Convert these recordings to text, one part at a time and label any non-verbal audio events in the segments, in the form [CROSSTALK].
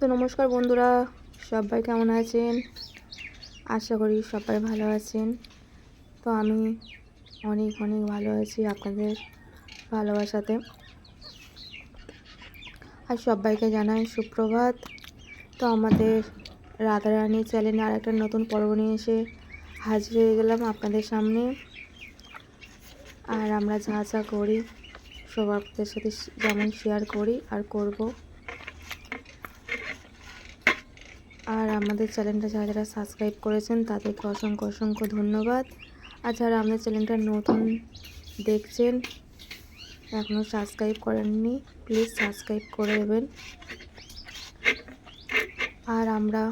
তো নমস্কার বন্ধুরা, সবাই কেমন আছেন? আশা করি সবাই ভালো আছেন। তো আমি অনেক অনেক ভালো আছি আপনাদের ভালোবাসাতে। আর সবাইকে জানাই সুপ্রভাত। তো আমাদের রাধারানী চ্যানেলে আর একটা নতুন পর্ব নিয়ে এসে হাজির হয়ে গেলাম আপনাদের সামনে। আর আমরা যা যা করি, সবার সাথে যেমন শেয়ার করি আর করব। আর আমাদের চ্যানেলটা যারা যারা সাবস্ক্রাইব করেছেন, তাদেরকে অসংখ্য অসংখ্য ধন্যবাদ। আর যারা আমাদের চ্যানেলটা নতুন দেখছেন এখনও সাবস্ক্রাইব করেননি, প্লিজ সাবস্ক্রাইব করে দেবেন। আর আমরা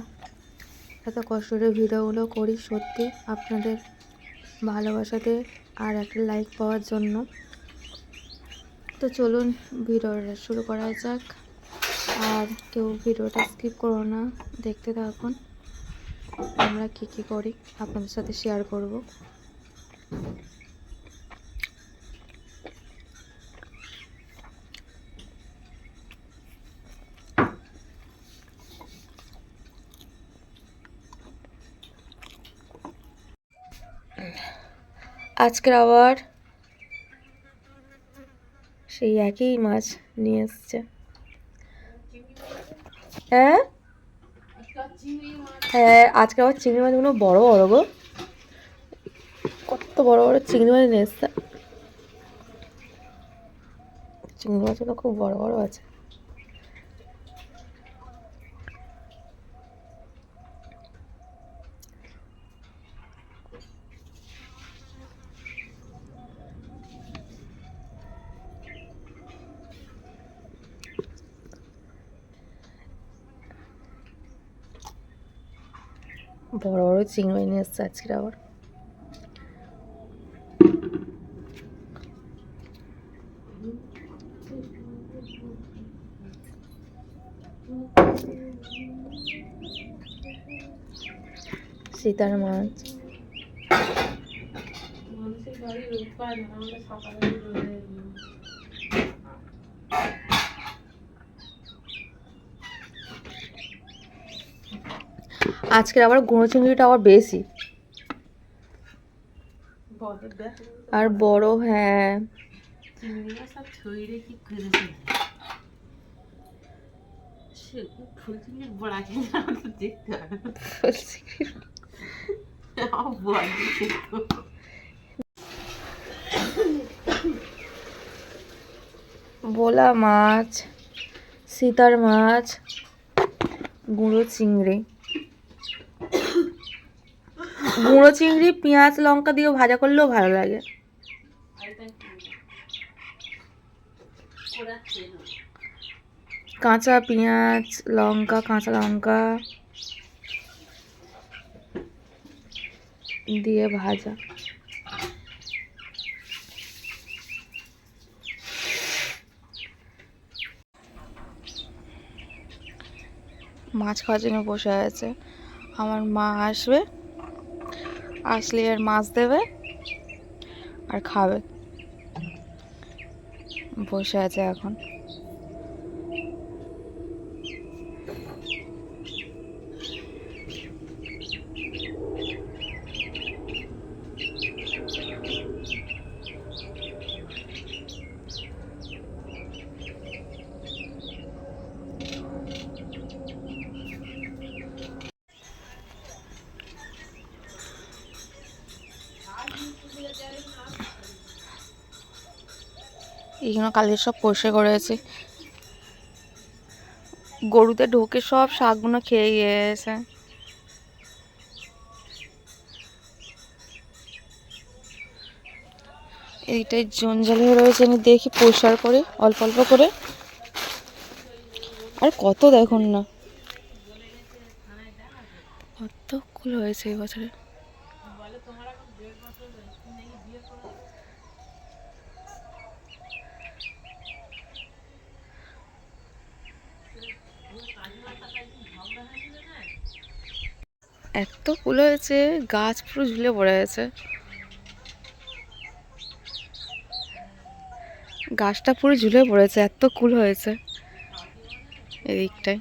এত কষ্ট করে ভিডিওগুলো করি সত্যি আপনাদের ভালোবাসাতে আর একটা লাইক পাওয়ার জন্য। তো চলুন, ভিডিওটা শুরু করা যাক। আর কেউ ভিডিওটা স্কিপ করো না, দেখতে থাকুন। আমরা কী কী করি, আপনাদের সাথে শেয়ার করব। আজকের আবার সেই একই মাছ নিয়ে এসছে। হ্যাঁ? হ্যাঁ আজকে আবার চিংড়ি মাছগুলো বড় বড় গো। কত বড় বড় চিংড়ি মাছ নিয়ে এসছে। চিংড়ি মাছগুলো খুব বড় বড় আছে। বড় বড় চিংড়ি নিয়ে এসছে আজকে আবার। সীতার মাছ। আজকের আবার গুঁড়ো চিংড়িটা আবার বেশি। আর বড় হ্যাঁ। বোলা মাছ, সীতার মাছ, গুঁড়ো চিংড়ি। গুঁড়ো চিংড়ি, পেঁয়াজ, লঙ্কা দিয়ে ভাজা করলেও ভালো লাগে। কাঁচা পেঁয়াজ, লঙ্কা, কাঁচা লঙ্কা দিয়ে ভাজা। মাছ খাওয়ার জন্য বসে আছে। আমার মা আসবে। আসলে আর মাছ দেবে আর খাবে। বসে আছে এখন। এইগুলো কালকে সব পরিষ্কার করেছে গরুতে ঢোকে সব শাকগুলো খেয়ে গিয়েছে। এইটাই জঞ্জাল হয়ে রয়েছে, আমি দেখি পরিষ্কার করে, অল্প অল্প করে। আর কত দেখুন না। কত কুল হয়েছে এই বছরে? এত ফুল হয়েছে, গাছ পুরো ঝুলে পড়ে গেছে গাছটা পুরো ঝুলে পড়েছে, এত কুল হয়েছে। এদিকটায়।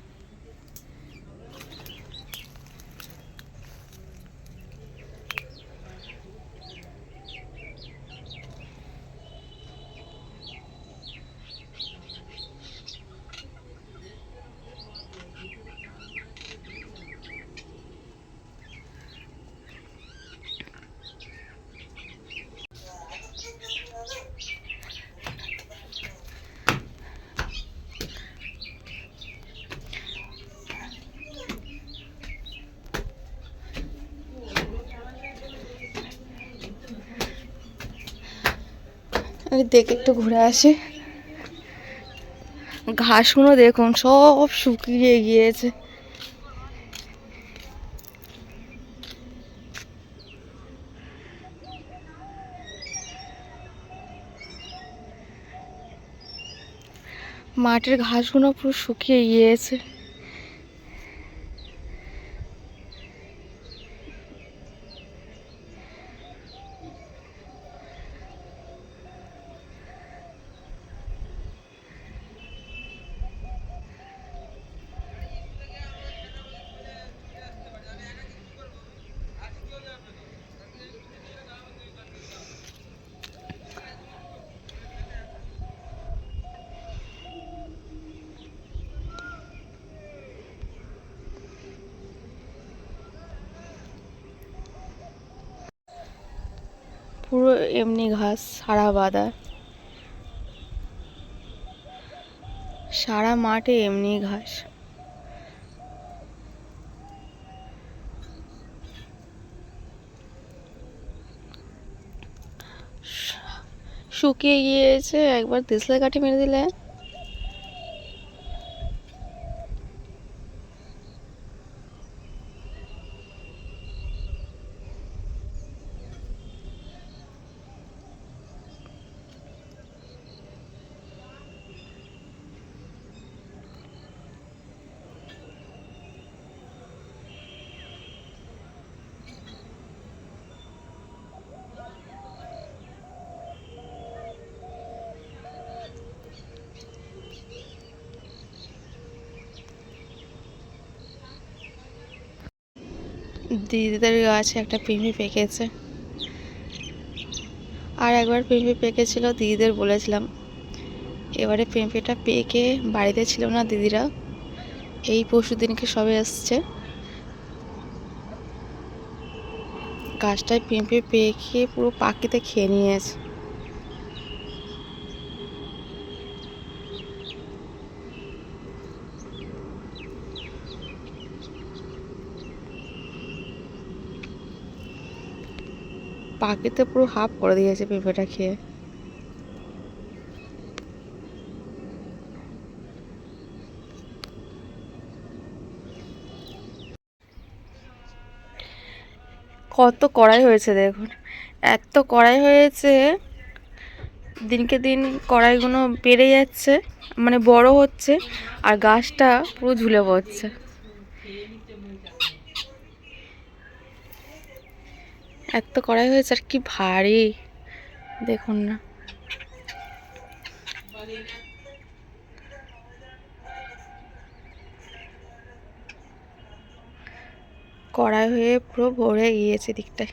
আমি দেখে একটু ঘুরে আসি। ঘাসগুলো দেখুন, সব শুকিয়ে গিয়েছে। মাঠের ঘাসগুলো পুরো শুকিয়ে গিয়েছে। পুরো এমনি ঘাস, সারা বাঁধা। সারা মাঠে এমনি ঘাস। শুকিয়ে গিয়েছে, একবার তেসলা কাঠি মেরে দিলে। দিদিদের গাছে একটা পিঁপড়ি পেকেছে। আর একবার পেঁপে পেকেছিল, দিদিদের বলেছিলাম, এবারে পেঁপেটা পেকে বাড়িতে ছিল না দিদিরা। এই পরশু দিনকে সবে এসছে গাছটায় পেঁপে পেকে পুরো পাখিতে খেয়ে নিয়েছে। পাখিতে পুরো হাফ করে দিয়েছে পেঁপেটা খেয়ে। কত কড়াই হয়েছে দেখুন। এত কড়াই হয়েছে, দিনকে দিন কড়াইগুলো বেড়ে যাচ্ছে মানে বড় হচ্ছে, আর গাছটা পুরো ঝুলে পড়ছে। এত কড়াই হয়েছে আর কি ভারী। দেখুন না। কড়াই হয়ে পুরো ভরে গিয়েছে দিকটায়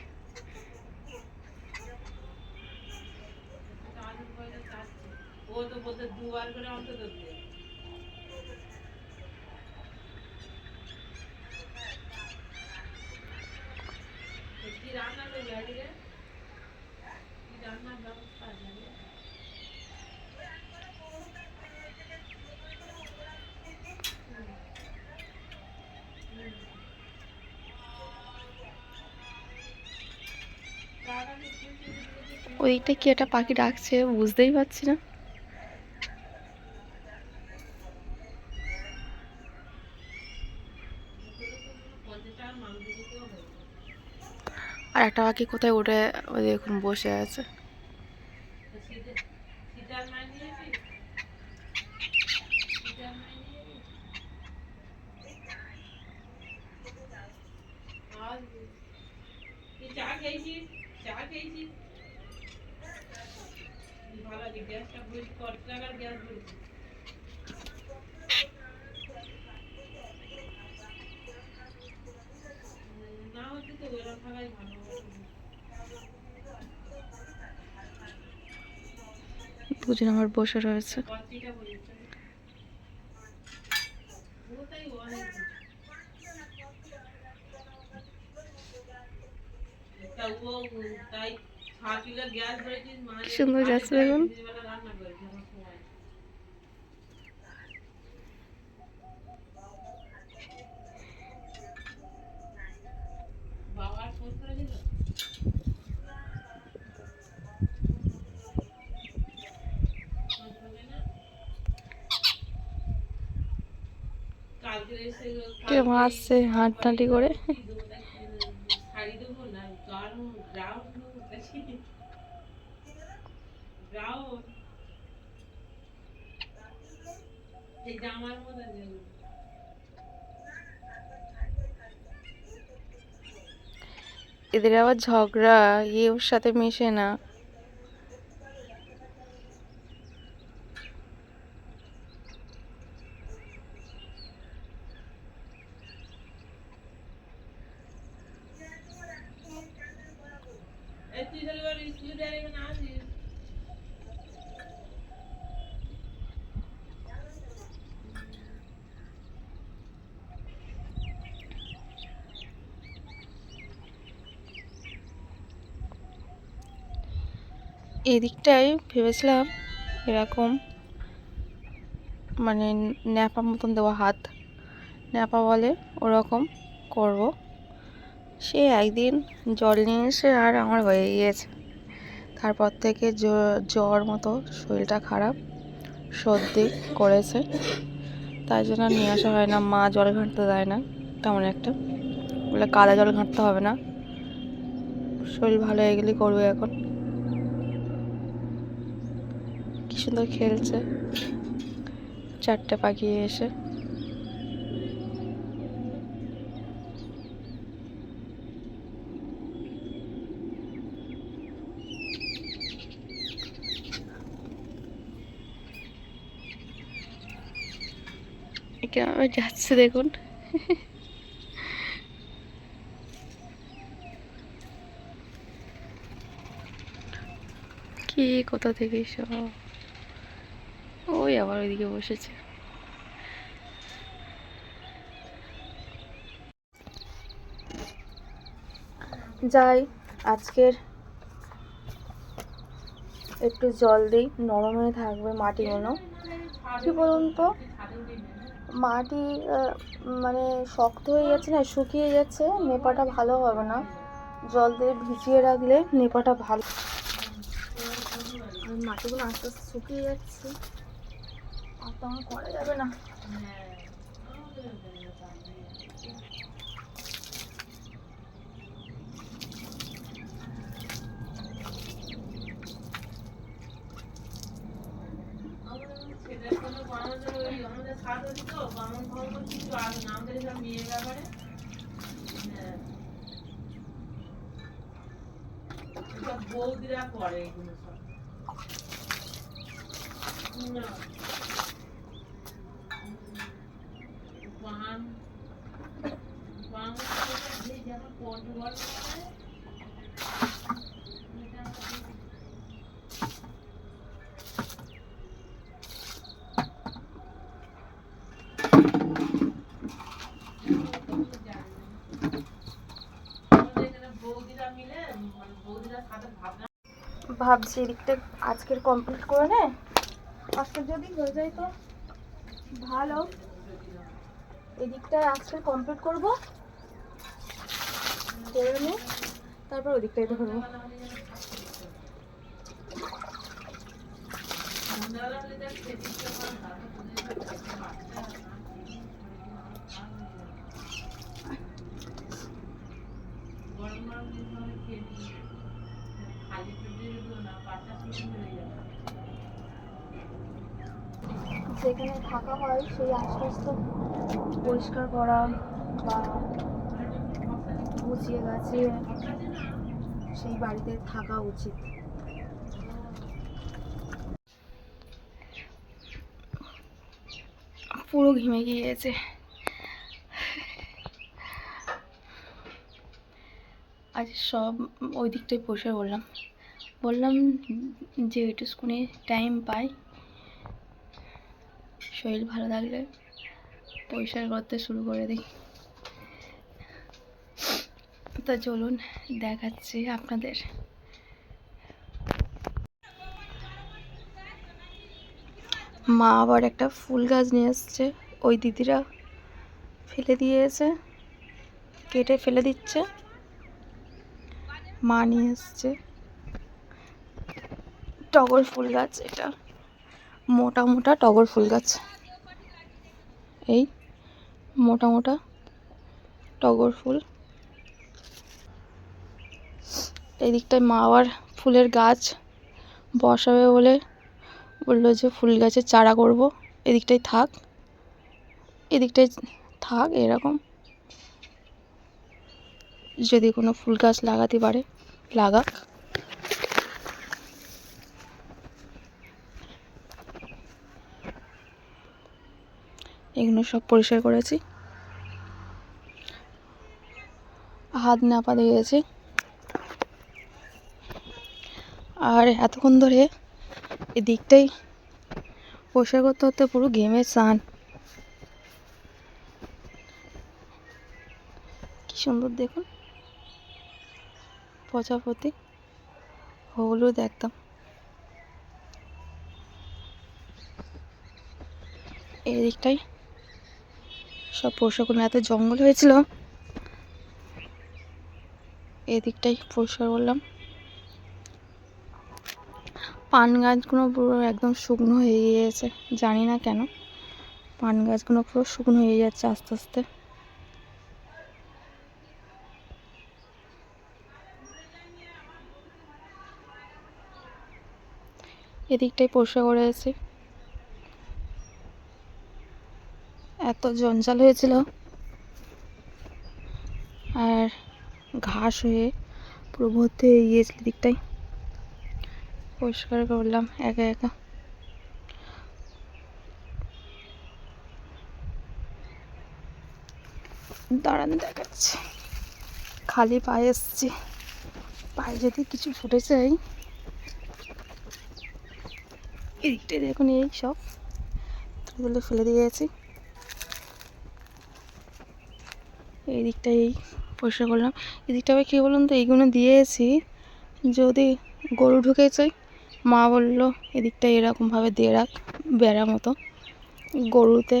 ওইটা কি একটা পাখি ডাকছে বুঝতেই পারছি না। আর একটা পাখি কোথায় উঠে ওই দেখুন বসে আছে চা খেয়েছিস চা খেয়েছিস ভালো আছে গ্যাসটা বুঝ কত টাকার গ্যাস বুঝ না হচ্ছে তো ওরা থাকাই ভালো দুজন আমার বসে রয়েছে। কি সুন্দর ওটাই অনেক তা ও তাই ছ কিলো গ্যাস ভরেছিস মানে কি সুন্দর যাচ্ছে দেখুন দিদিবেলা রান্না করেছে আমার সময় বাবার ফোন করেছিল এসে কে মারছে হাঁটাহাঁটি করে? এদের আবার ঝগড়া ইয়ে ওর সাথে মেশে না এই তুই তাহলে এবার স্কুলে দেওয়ার এখানে আসিস এদিকটায় ভেবেছিলাম এরকম মানে ন্যাপা মতন দেওয়া হাত। ন্যাপা বলে ওরকম করব। সে একদিন জল নিয়ে এসে আর আমার হয়ে গিয়েছে। তারপর থেকে জ্বর মতো শরীরটা খারাপ, সর্দি করেছে। তাই জন্য নিয়ে আসা হয় না। মা জল ঘাঁটতে দেয় না, তেমন একটা। বলে কাদা জল ঘাঁটতে হবে না। শরীর ভালো হয়ে গেলেই করবে এখন কি সুন্দর খেলছে। চারটে পাখি এসে। কীভাবে যাচ্ছে দেখুন। কি কোথা থেকে সব ওই আবার ওইদিকে বসেছে। যাই আজকের একটু জল দিই নরম হয়ে থাকবে মাটিগুলো কি বলুন তো? মাটি মানে শক্ত হয়ে যাচ্ছে না শুকিয়ে যাচ্ছে নেপাটা ভালো হবে না। জল দিয়ে ভিজিয়ে রাখলে নেপাটা ভালো। মাটিগুলো আস্তে আস্তে শুকিয়ে যাচ্ছে। আর তো আমার করা যাবে না। বৌদিরা করে এগুলো সব। না বান বান যে যখন পঞ্চগড় করে এটা আমাদের ভাবছি এদিকটা আজকের কমপ্লিট করে নে। আজকে যদি হয়ে যায় তো ভালো। এদিকটা আজকে কমপ্লিট করব। করে নে তারপর ওদিকটাই ধরবো যেখানে থাকা হয় সেই আশপাশ তো পরিষ্কার করা বা গুছিয়ে গাছিয়ে সেই বাড়িতে থাকা উচিত। পুরো ঘেমে গিয়েছে। আজ সব ওই দিকটায় বসে বললাম। বললাম যে একটুখানি টাইম পাই। শরীর ভালো থাকলে পরিষ্কার করতে শুরু করে দিই। তা চলুন দেখাচ্ছি আপনাদের। মা আবার একটা ফুল গাছ নিয়ে এসছে। ওই দিদিরা ফেলে দিয়েছে, কেটে ফেলে দিচ্ছে। মা নিয়ে এসছে। টগর ফুল গাছ এটা। মোটা মোটা টগর ফুল গাছ। এই মোটা মোটা টগর ফুল। এদিকটায় মা আবার ফুলের গাছ বসাবে বলে বলল যে ফুল গাছের চারা করব। এদিকটায় থাক। এদিকটায় থাক এরকম। যদি কোনো ফুল গাছ লাগাতে পারে, লাগাক। এগুলো সব পরিষ্কার করেছি। হাত দিয়ে গেছে। আর এতক্ষণ ধরে এদিকটাই পরিষ্কার করতে করতে পুরো ঘেমে স্নান কি সুন্দর দেখুন। প্রজাপতি হলুদ একদম। এদিকটাই সব পরিষ্কার করলাম এত জঙ্গল হয়েছিল। এদিকটাই পরিষ্কার করলাম। পান গাছগুলো পুরো একদম শুকনো হয়ে গিয়েছে, জানি না কেন। পান গাছগুলো পুরো শুকনো হয়ে যাচ্ছে আস্তে আস্তে। এদিকটাই পরিষ্কার করেছি এত জঞ্জাল হয়েছিল। আর ঘাস হয়ে পুরো ভর্তি হয়ে গিয়েছিল দিকটাই পরিষ্কার করলাম, একা একা। দাঁড়ান, দেখাচ্ছি। খালি পায়ে এসছি। পায়ে যদি কিছু ফুটে যায় এদিকটায় দেখুন, এই সব। তুলে ফেলে দিয়েছি এই দিকটাই এই পরিষ্কার করলাম। এদিকটা আবার কী বলুন তো, এইগুলো দিয়েছি। যদি গরু ঢুকে যায় মা বলল, এদিকটা এরকমভাবে দিয়ে রাখ বেড়া মতো। গরুতে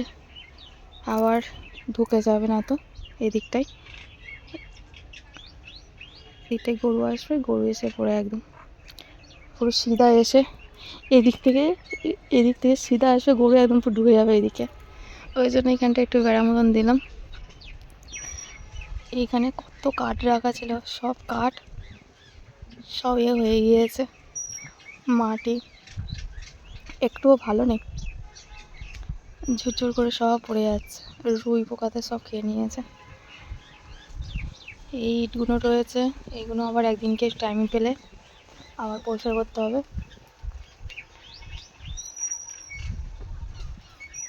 আবার ঢুকে যাবে না তো এদিকটাই এদিকটায় গরু আসবে, গরু এসে পড়ে একদম। পুরো সিধা এসে এদিক থেকে এদিক থেকে সিধা আসবে গরু একদম পুরো ঢুকে যাবে এদিকে। ওই জন্য এখানটা একটু বেড়া মতন দিলাম। এইখানে কত কাঠ রাখা ছিল, সব কাঠ, সব এ হয়ে গিয়েছে। মাটি। একটুও ভালো নেই। ঝুরঝুর করে সব পড়ে যাচ্ছে। রুই পোকাতে সব খেয়ে নিয়েছে। এই ইটগুলো রয়েছে। এইগুলো আবার একদিনকে টাইম পেলে আবার পরিষ্কার করতে হবে।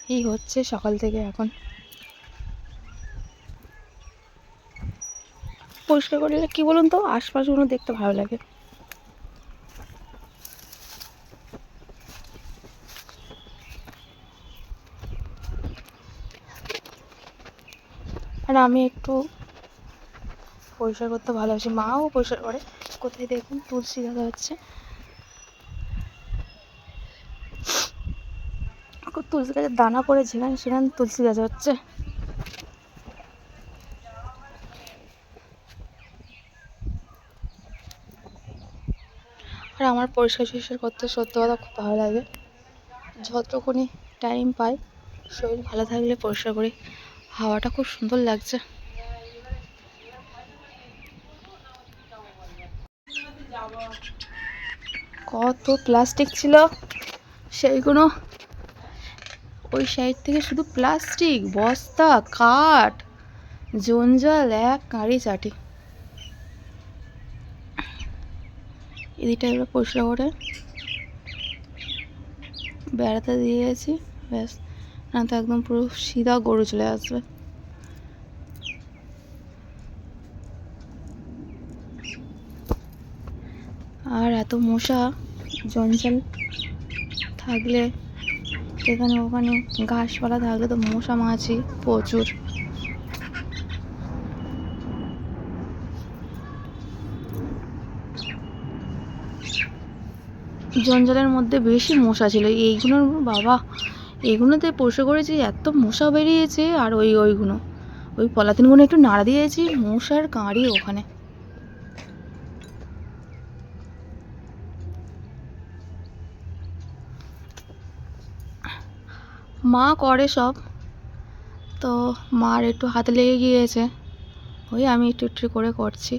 এই হচ্ছে সকাল থেকে এখন। পরিষ্কার করলে কি বলুন তো? আশপাশগুলো দেখতে ভালো লাগে। আর আমি একটু পরিষ্কার করতে ভালোবাসি। মাও পরিষ্কার করে। কোথায় দেখুন? তুলসী গাছ হচ্ছে। তুলসী গাছের দানা পড়ে যেখানে সেখানে তুলসী গাছ হচ্ছে। আর আমার পরিষ্কার টরিষ্কার করতে সত্যি কথা খুব ভালো লাগে। যতক্ষণই টাইম পাই, শরীর ভালো থাকলে পরিষ্কার করি। হাওয়াটা খুব সুন্দর লাগছে। কত প্লাস্টিক ছিল সেইগুলো। ওই সাইড থেকে শুধু প্লাস্টিক, বস্তা, কাঠ, জঞ্জাল, এক কাঁড়ি চাটি। এদিকটা এবার পরিষ্কার করে বেড়াতে দিয়েছি ব্যাস। না তো একদম পুরো সিধা গরু চলে আসবে। আর এত মশা, জঞ্জাল থাকলে এখানে ওখানে ঘাসপালা থাকলে তো মশা মাছি প্রচুর। জঞ্জালের মধ্যে বেশি মশা ছিল, এইগুলোর বাবা। এইগুলোতে পরিষ্কার করেছি এত মশা বেরিয়েছে আর ওই ওইগুলো। ওই পলাতিনগুলো একটু নাড়া দিয়েছি, মশার কাঁড়ি ওখানে। মা করে সব। তো মার একটু হাতে লেগে গিয়েছে। ওই আমি একটু একটু করে করছি।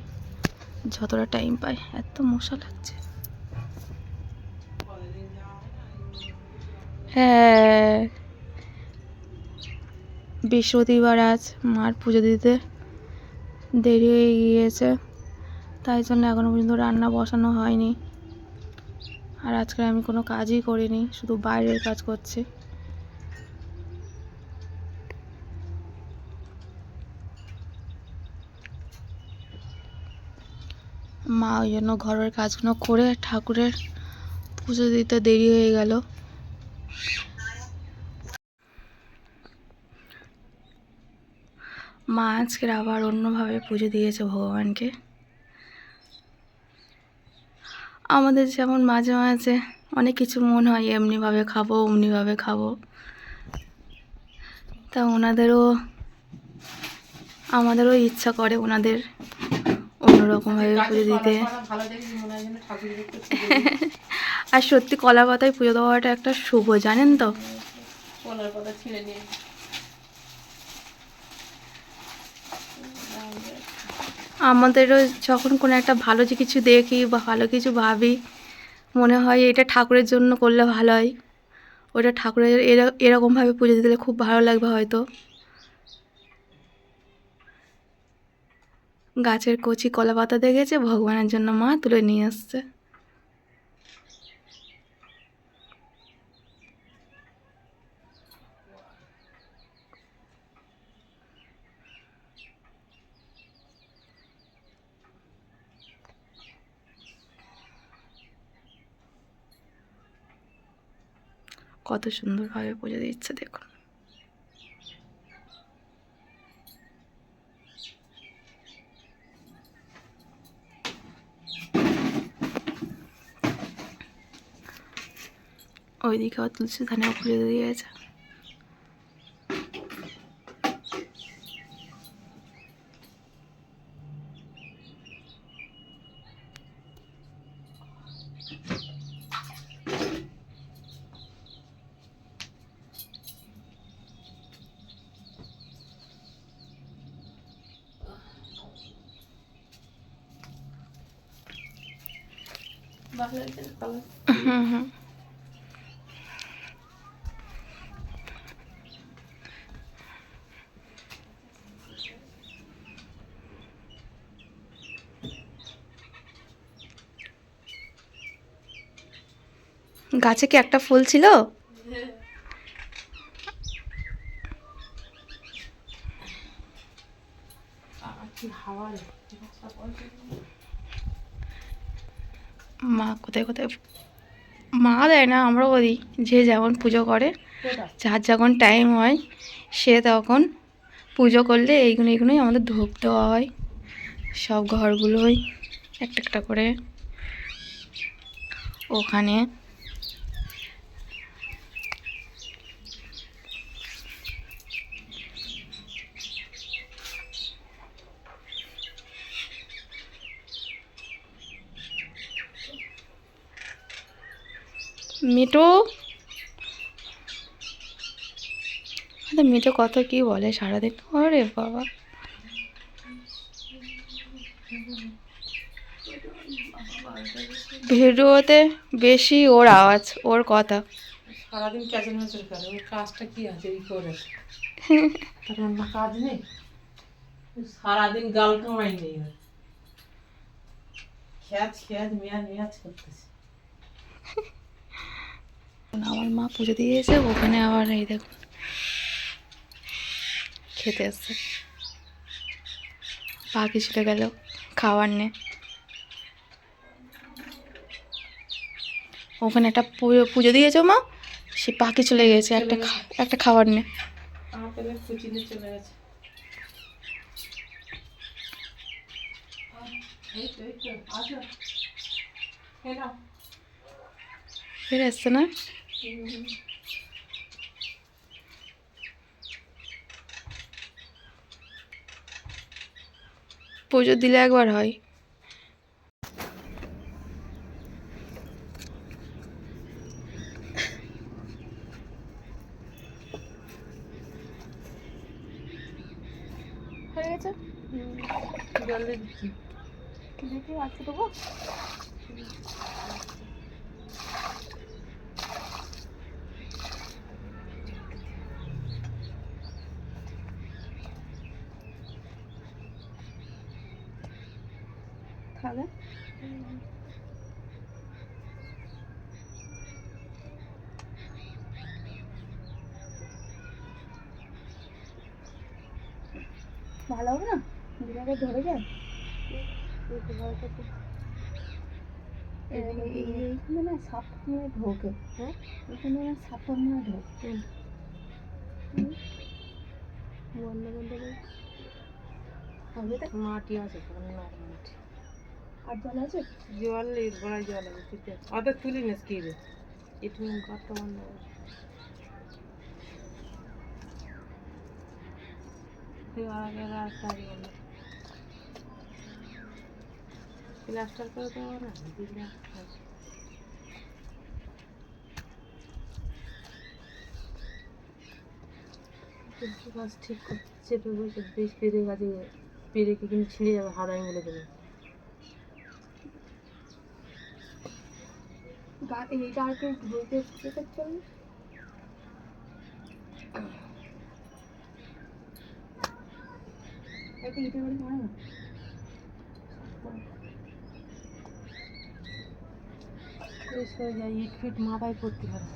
যতটা টাইম পাই, এত মশা লাগছে। হ্যাঁ। বৃহস্পতিবার আজ মার পুজো দিতে দেরি হয়ে গিয়েছে, তাই জন্য এখনও পর্যন্ত রান্না বসানো হয়নি। আর আজকে আমি কোনো কাজই করিনি, শুধু বাইরের কাজ করছি। মা ওই জন্য ঘরের কাজগুলো করে ঠাকুরের পুজো দিতে দেরি হয়ে গেল। মা আজকের আবার অন্যভাবে পুজো দিয়েছে ভগবানকে। আমাদের যেমন মাঝে মাঝে অনেক কিছু মন হয়, এমনিভাবে খাব, অমনিভাবে খাব। তা ওনাদেরও, আমাদেরও ইচ্ছা করে ওনাদের অন্যরকমভাবে পুজো দিতে। আর সত্যি কলা পাতায় পুজো দেওয়াটা একটা শুভ জানেন তো? কলার পাতা ছিঁড়ে নিয়ে। আমাদেরও যখন কোনো একটা ভালো যে কিছু দেখি বা ভালো কিছু ভাবি মনে হয় এটা ঠাকুরের জন্য করলে ভালো হয়। ওটা ঠাকুরের এরা- এরকমভাবে পুজো দিলে খুব ভালো লাগবে হয়তো। গাছের কচি কলা পাতা দেখেছে ভগবানের জন্য মা তুলে নিয়ে আসছে। কত সুন্দরভাবে পুজো দিচ্ছে দেখুন। ওইদিকে তুলসী ধানেও পুজো দিয়েছে। গাছে কি একটা ফুল ছিল কি হাওয়া রে মা কোথায় কোথায় মা না, আমরাও বলি যে যেমন পুজো করে, যার যখন টাইম হয়, সে তখন পুজো করলে এইগুলো এইগুলোই আমাদের ধূপ দেওয়া হয়, সব ঘরগুলোই একটা একটা করে। ওখানে মিটু মিটু কত কি বলে সারাদিন ওরে বাবা? ভিডিওতে বেশি ওর আওয়াজ ওর কথা। সারাদিন ক্যাচের মাছের করে ওর কাজটা কি আছে এই করে? [LAUGHS] তার অন্য কাজ নেই? সারাদিন গাল কামাই নেই খ্যাচ খ্যাচ মেয়াজ মেয়াজ করতেছে। [LAUGHS] আমার মা পুজো দিয়েছে ওখানে আবার এই দেখুন। খেতে আসছে পাখি ছুটে গেল খাওয়ার নে। ওখানে একটা পুজো পুজো দিয়েছ মা? সে পাখি চলে গেছে একটা একটা খাবার নে। আমার পেলে কুচিনে চলে গেছে এই তো এই তো আসো খেয়ে নাও ফিরে আসছে না পুজো দিলে একবার হয়। হয়ে গেছে? জল দিয়ে দিচ্ছি। দেখি আজকে দেবো? তাহলে ভালো হবে না? দিদাকে ধরে যায় এইখানে না সাপ নিয়ে ঢোকে। হ্যাঁ? এখানে না সাপ নিয়ে ঢোকে। বন্ধ বন্ধ করে হবে মাটি আছে মাটি। আর জল আছে জল এর গোড়ায় জল আছে ঠিক আছে অত তুলি না কি রে একটু ঘরটা বন্ধ করে। তুই আর আগে আর একটা আগে বন্ধ কর। প্লাস্টার করে দেবো না দিলে আছে। তুলসী গাছ ঠিক করে চেপে বসে বেশ পেরে গাছে পেরে কি কিন্তু ছিঁড়ে যাবে হাড়াই বলে দেবে এইটা আর কি ধুইতে ধুইতে চলবে একটা ইটের বাড়ি হয়। না হয়ে যায় ইট ফিট মাথায় পড়তে পারে।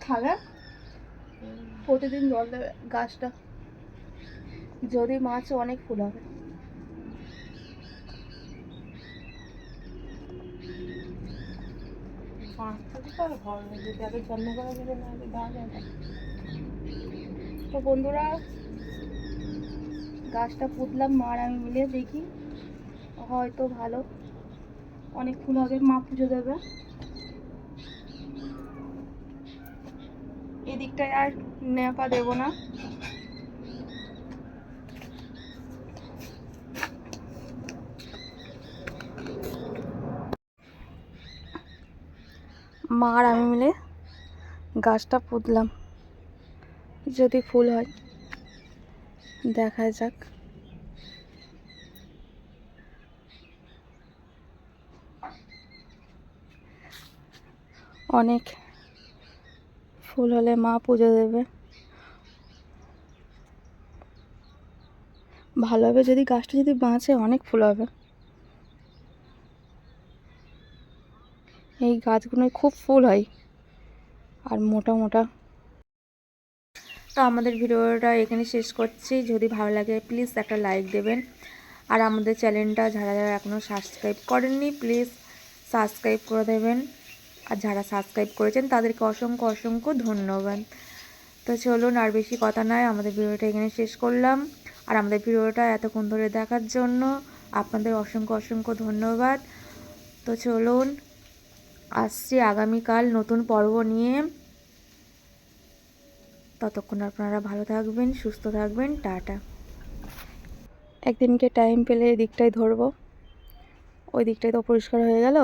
খাবে প্রতিদিন জল দেবে গাছটা যদি মাছ অনেক ফুল হবে তো বন্ধুরা গাছটা পুতলাম মার আমি মিলে দেখি হয়তো ভালো। অনেক ফুল হবে মা পুজো দেবে। এদিকটায় আর নেপা দেবো না। মা আর আমি মিলে গাছটা পুতলাম। যদি ফুল হয় দেখা যাক। অনেক ফুল হলে মা পুজো দেবে। ভালো হবে যদি গাছটা যদি বাঁচে, অনেক ফুল হবে। এই গাছগুলোয় খুব ফুল হয়, আর মোটা মোটা। তো আমাদের ভিডিওটা এখানে শেষ করছি। যদি ভালো লাগে প্লিজ একটা লাইক দেবেন। আর আমাদের চ্যানেলটা যারা যারা এখনও সাবস্ক্রাইব করেননি প্লিজ সাবস্ক্রাইব করে দেবেন। আর যারা সাবস্ক্রাইব করেছেন, তাদেরকে অসংখ্য অসংখ্য ধন্যবাদ। তো চলুন, আর বেশি কথা নয়, আমাদের ভিডিওটা এখানে শেষ করলাম। আর আমাদের ভিডিওটা এতক্ষণ ধরে দেখার জন্য আপনাদের অসংখ্য অসংখ্য ধন্যবাদ। তো চলুন, আসছি আগামীকাল নতুন পর্ব নিয়ে। ততক্ষণ আপনারা ভালো থাকবেন, সুস্থ থাকবেন, টাটা। একদিনকে টাইম পেলে এই দিকটাই ধরবো। ওই দিকটাই তো পরিষ্কার হয়ে গেল।